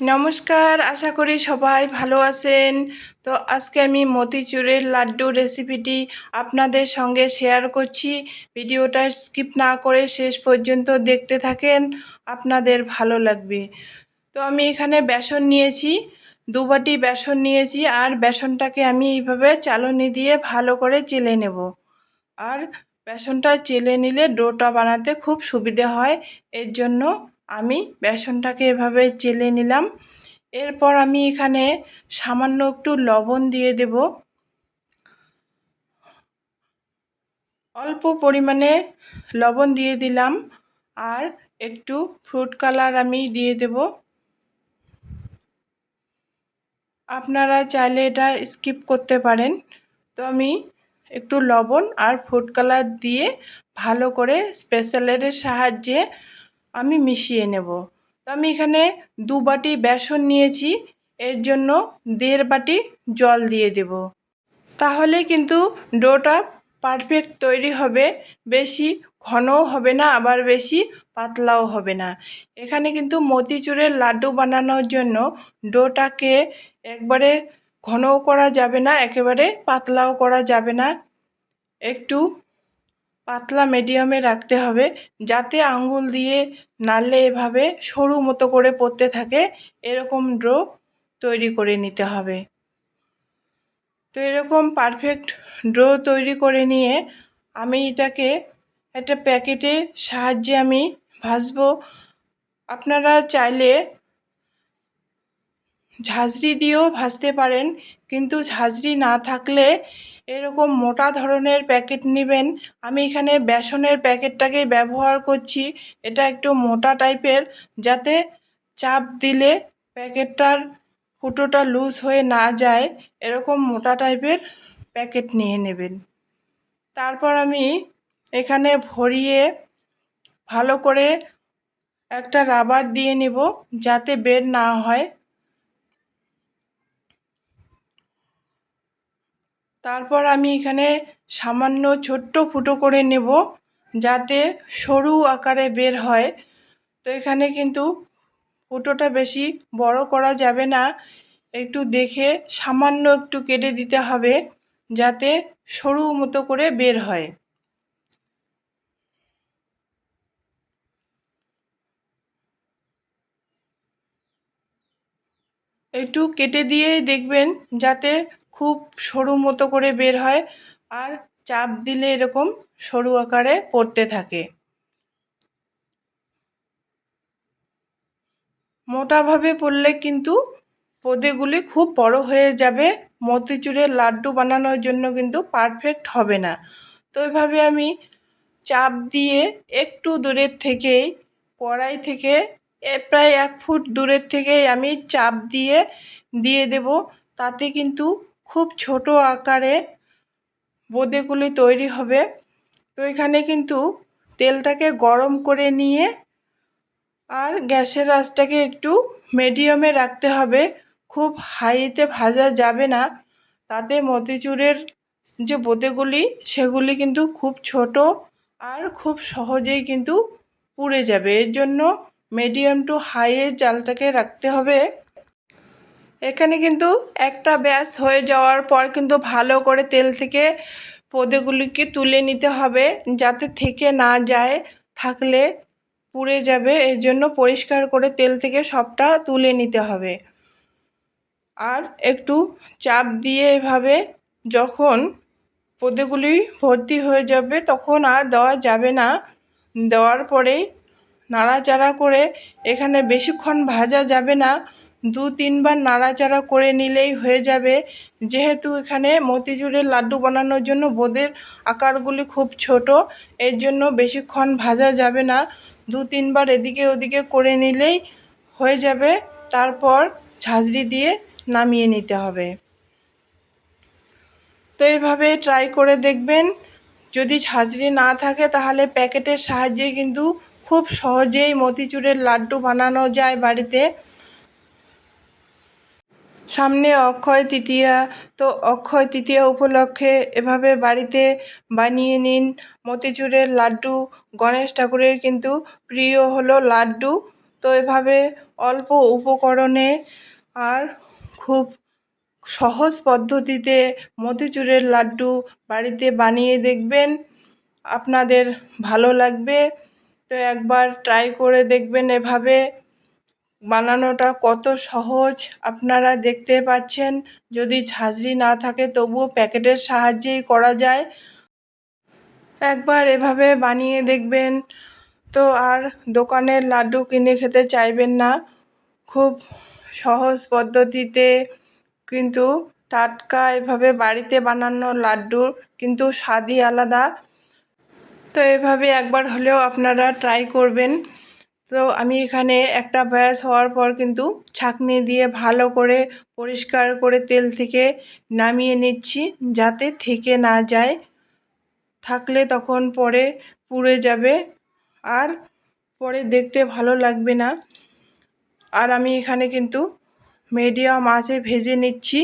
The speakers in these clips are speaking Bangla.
নমস্কার, আশা করি সবাই ভালো আছেন। তো আজকে আমি মতিচুরের লাড্ডু রেসিপিটি আপনাদের সঙ্গে শেয়ার করছি। ভিডিওটা স্কিপ না করে শেষ পর্যন্ত দেখতে থাকেন, আপনাদের ভালো লাগবে। তো আমি এখানে বেসন নিয়েছি দু বাটি বেসন নিয়েছি, আর বেসনটাকে আমি এইভাবে চালনি দিয়ে ভালো করে চেলে নেব। আর বেসনটা চেলে নিলে ডোটা বানাতে খুব সুবিধে হয়, এর জন্য আমি বেসনটাকে এভাবে চেলে নিলাম। এরপর আমি এখানে সামান্য একটু লবণ দিয়ে দেব। অল্প পরিমাণে লবণ দিয়ে দিলাম আর একটু ফ্রুট কালার আমি দিয়ে দেব। আপনারা চাইলে এটা স্কিপ করতে পারেন। তো আমি একটু লবণ আর ফুড কালার দিয়ে ভালো করে স্পেশালের সাহায্যে আমি মিশিয়ে নেব। তো আমি এখানে দু বাটি বেসন নিয়েছি। এর জন্য দেড় বাটি জল দিয়ে দেব। তাহলে কিন্তু ডোটা পারফেক্ট তৈরি হবে। বেশি ঘনও হবে না, আবার বেশি পাতলাও হবে না। এখানে কিন্তু মতিচুরের লাড্ডু বানানোর জন্য ডোটাকে একবারে ঘনও করা যাবে না, একেবারে পাতলাও করা যাবে না। একটু পাতলা মিডিয়ামে রাখতে হবে যাতে আঙ্গুল দিয়ে নাড়লে এভাবে সরু মতো করে পড়তে থাকে। এরকম ড্রো তৈরি করে নিতে হবে। তো এরকম পারফেক্ট ড্রো তৈরি করে নিয়ে আমি এটাকে একটা প্যাকেটে সাহায্যে আমি ভাজবো। আপনারা চাইলে ঝাঁঝরি দিয়েও ভাজতে পারেন, কিন্তু ঝাঁঝরি না থাকলে এরকম মোটা ধরনের প্যাকেট নেবেন। আমি এখানে বেসনের প্যাকেটটাকেই ব্যবহার করছি। এটা একটু মোটা টাইপের, যাতে চাপ দিলে প্যাকেটটার ফুটোটা লুজ হয়ে না যায়। এরকম মোটা টাইপের প্যাকেট নিয়ে নেবেন। তারপর আমি এখানে ভরিয়ে ভালো করে একটা রাবার দিয়ে নেব, যাতে বের না হয়। তারপর আমি এখানে সামান্য ছোট্ট ফুটো করে নেব যাতে সরু আকারে বের হয়। তো এখানে কিন্তু ফুটোটা বেশি বড় করা যাবে না। একটু দেখে সামান্য একটু কেটে দিতে হবে যাতে সরু মতো করে বের হয়। একটু কেটে দিয়ে দেখবেন যাতে খুব সরু মতো করে বের হয় আর চাপ দিলে এরকম সরু আকারে পড়তে থাকে। মোটাভাবে পড়লে কিন্তু পোদেগুলি খুব বড় হয়ে যাবে। মতিচুরের লাড্ডু বানানোর জন্য কিন্তু পারফেক্ট হবে না। তো এভাবে আমি চাপ দিয়ে একটু দূরের থেকেই কড়াই থেকে প্রায় এক ফুট দূরের থেকেই আমি চাপ দিয়ে দিয়ে দেব। তাতে কিন্তু খুব ছোট আকারে বোঁদেগুলি তৈরি হবে। তো এখানে কিন্তু তেলটাকে গরম করে নিয়ে আর গ্যাসের আঁচটাকে একটু মিডিয়ামে রাখতে হবে। খুব হাইতে ভাজা যাবে না। তাতে মতিচুরের যে বোঁদেগুলি, সেগুলি কিন্তু খুব ছোট আর খুব সহজেই কিন্তু পুড়ে যাবে। এর জন্য মিডিয়াম টু হাইয়ে জালটাকে রাখতে হবে। এখানে কিন্তু একটা ব্যাস হয়ে যাওয়ার পর কিন্তু ভালো করে তেল থেকে পোদেগুলিকে তুলে নিতে হবে যাতে থেকে না যায়, থাকলে পুড়ে যাবে। এর জন্য পরিষ্কার করে তেল থেকে সবটা তুলে নিতে হবে। আর একটু চাপ দিয়ে এভাবে যখন পোদেগুলি ভর্তি হয়ে যাবে তখন আর দেওয়া যাবে না। দেওয়ার পরেই নাড়াচাড়া করে এখানে বেশিক্ষণ ভাজা যাবে না। দু তিনবার নাড়াচাড়া করে নিলেই হয়ে যাবে। যেহেতু এখানে মতিচুরের লাড্ডু বানানোর জন্য বোঁদের আকারগুলি খুব ছোট, এর জন্য বেশিক্ষণ ভাজা যাবে না। দু তিনবার এদিকে ওদিকে করে নিলেই হয়ে যাবে। তারপর ঝাঁঝরি দিয়ে নামিয়ে নিতে হবে। তো এইভাবে ট্রাই করে দেখবেন। যদি ঝাঁঝরি না থাকে তাহলে প্যাকেটের সাহায্যে কিন্তু খুব সহজেই মতিচুরের লাড্ডু বানানো যায় বাড়িতে। সামনে অক্ষয় তৃতীয়া, তো অক্ষয় তৃতীয়া উপলক্ষে এভাবে বাড়িতে বানিয়ে নিন মতিচুরের লাড্ডু। গণেশ ঠাকুরের কিন্তু প্রিয় হলো লাড্ডু। তো এভাবে অল্প উপকরণে আর খুব সহজ পদ্ধতিতে মতিচুরের লাড্ডু বাড়িতে বানিয়ে দেখবেন। আপনাদের ভালো লাগবে। তো একবার ট্রাই করে দেখবেন এভাবে। বানানোটা কত সহজ, আপনারা দেখতে পাচ্ছেন। যদি ঝাঁঝরি না থাকে, তবুও প্যাকেটের সাহায্যেই করা যায়। একবার এভাবে বানিয়ে দেখবেন। তো আর দোকানের লাড্ডু কিনে খেতে চাইবেন না। খুব সহজ পদ্ধতিতে কিন্তু টাটকা এভাবে বাড়িতে বানানো লাড্ডুর কিন্তু স্বাদই আলাদা। তো এভাবে একবার হলেও আপনারা ট্রাই করবেন। তো আমি এখানে একটা ব্যাস হওয়ার পর কিন্তু ছাঁকনি দিয়ে ভালো করে পরিষ্কার করে তেল থেকে নামিয়ে নিচ্ছি যাতে থেকে না যায়। থাকলে তখন পরে পুড়ে যাবে আর পরে দেখতে ভালো লাগবে না। আর আমি এখানে কিন্তু মিডিয়াম আঁচে ভেজে নিচ্ছি।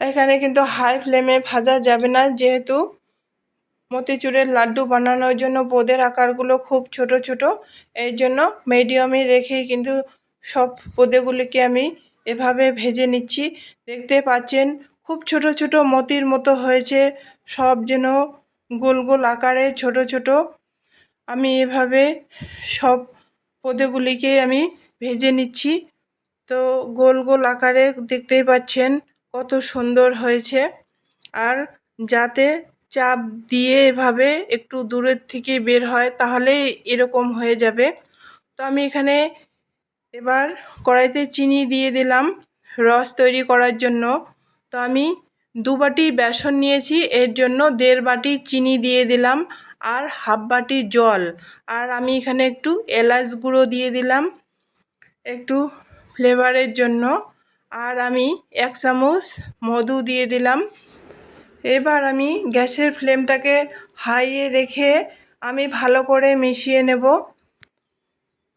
এখানে কিন্তু হাই ফ্লেমে ভাজা যাবে না যেহেতু মতিচুরের লাড্ডু বানানোর জন্য বোঁদের আকারগুলো খুব ছোট ছোট। এই জন্য মিডিয়ামে রেখেই কিন্তু সব বোঁদেগুলিকে আমি এভাবে ভেজে নিচ্ছি। দেখতে পাচ্ছেন, খুব ছোট ছোট মতির মতো হয়েছে। সব যেন গোল গোল আকারে ছোট ছোট। আমি এভাবে সব বোঁদেগুলিকে আমি ভেজে নিচ্ছি। তো গোল গোল আকারে দেখতেই পাচ্ছেন কত সুন্দর হয়েছে। আর যাতে চাপ দিয়ে এভাবে একটু দূরের থেকে বের হয়, তাহলে এরকম হয়ে যাবে। তো আমি এখানে এবার কড়াইতে চিনি দিয়ে দিলাম রস তৈরি করার জন্য। তো আমি দু বাটি বেসন নিয়েছি, এর জন্য দেড় বাটি চিনি দিয়ে দিলাম আর হাফ বাটি জল। আর আমি এখানে একটু এলাচ গুঁড়ো দিয়ে দিলাম একটু ফ্লেভারের জন্য। আর আমি এক চামচ মধু দিয়ে দিলাম। এবার আমি গ্যাসের ফ্লেমটাকে হাইয়ে রেখে আমি ভালো করে মিশিয়ে নেব।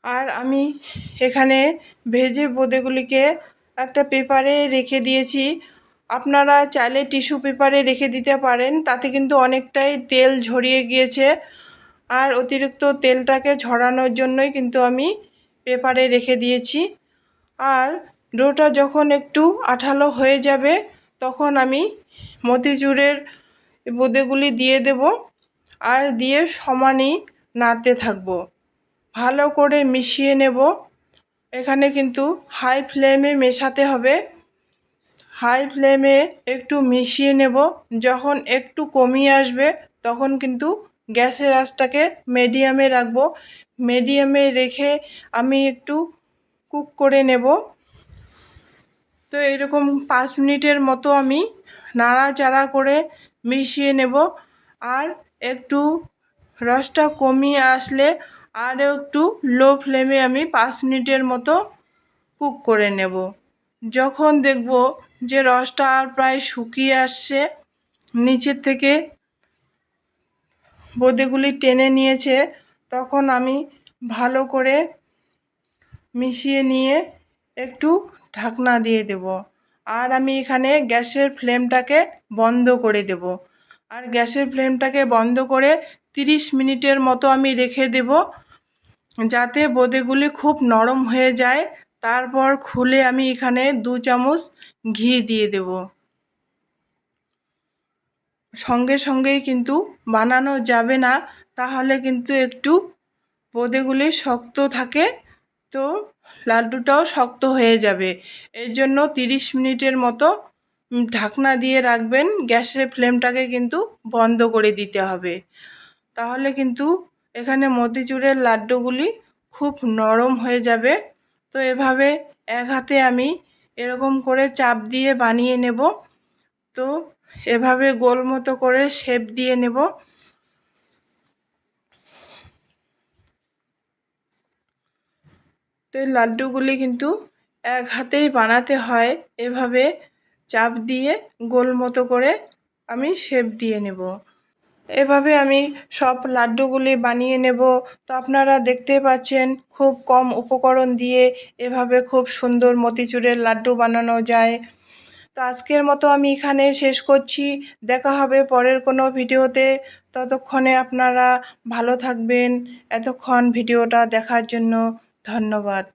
আর আমি এখানে ভেজে বোঁদেগুলিকে একটা পেপারে রেখে দিয়েছি। আপনারা চাইলে টিস্যু পেপারে রেখে দিতে পারেন, তাতে কিন্তু অনেকটাই তেল ঝরিয়ে গিয়েছে। আর অতিরিক্ত তেলটাকে ঝরানোর জন্যই কিন্তু আমি পেপারে রেখে দিয়েছি। আর ডোটা যখন একটু আঠালো হয়ে যাবে তখন আমি মতিচুরের বোঁদেগুলি দিয়ে দেব আর দিয়ে সমানই নাড়তে থাকব। ভালো করে মিশিয়ে নেব। এখানে কিন্তু হাই ফ্লেমে মেশাতে হবে। হাই ফ্লেমে একটু মিশিয়ে নেব। যখন একটু কমিয়ে আসবে, তখন কিন্তু গ্যাসের আঁচটাকে মিডিয়ামে রাখব। মিডিয়ামে রেখে আমি একটু কুক করে নেব। তো এরকম পাঁচ মিনিটের মতো আমি নাড়াচাড়া করে মিশিয়ে নেব। আর একটু রসটা কমিয়ে আসলে আরও একটু লো ফ্লেমে আমি পাঁচ মিনিটের মতো কুক করে নেব। যখন দেখব যে রসটা আর প্রায় শুকিয়ে আসছে, নিচের থেকে বোঁদেগুলি টেনে নিয়েছে, তখন আমি ভালো করে মিশিয়ে নিয়ে একটু ঢাকনা দিয়ে দেব। আর আমি এখানে গ্যাসের ফ্লেমটাকে বন্ধ করে দেব। আর গ্যাসের ফ্লেমটাকে বন্ধ করে তিরিশ মিনিটের মতো আমি রেখে দেব। যাতে বোঁদেগুলি খুব নরম হয়ে যায়। তারপর খুলে আমি এখানে দু চামচ ঘি দিয়ে দেব। সঙ্গে সঙ্গেই কিন্তু বানানো যাবে না। তাহলে কিন্তু একটু বোঁদেগুলি শক্ত থাকে। তো লাড্ডুটাও শক্ত হয়ে যাবে। এর জন্য তিরিশ মিনিটের মতো ঢাকনা দিয়ে রাখবেন। গ্যাসের ফ্লেমটাকে কিন্তু বন্ধ করে দিতে হবে। তাহলে কিন্তু এখানে মতিচুরের লাড্ডুগুলি খুব নরম হয়ে যাবে। তো এভাবে এক হাতে আমি এরকম করে চাপ দিয়ে বানিয়ে নেব। তো এভাবে গোল মতো করে শেপ দিয়ে নেব। তো এই লাড্ডুগুলি কিন্তু এক হাতেই বানাতে হয়। এভাবে চাপ দিয়ে গোল মতো করে আমি শেপ দিয়ে নেব। এভাবে আমি সব লাড্ডুগুলি বানিয়ে নেব। তো আপনারা দেখতে পাচ্ছেন খুব কম উপকরণ দিয়ে এভাবে খুব সুন্দর মতিচুরের লাড্ডু বানানো যায়। তো আজকের মতো আমি এখানে শেষ করছি। দেখা হবে পরের কোনো ভিডিওতে। ততক্ষণে আপনারা ভালো থাকবেন। এতক্ষণ ভিডিওটা দেখার জন্য ধন্যবাদ।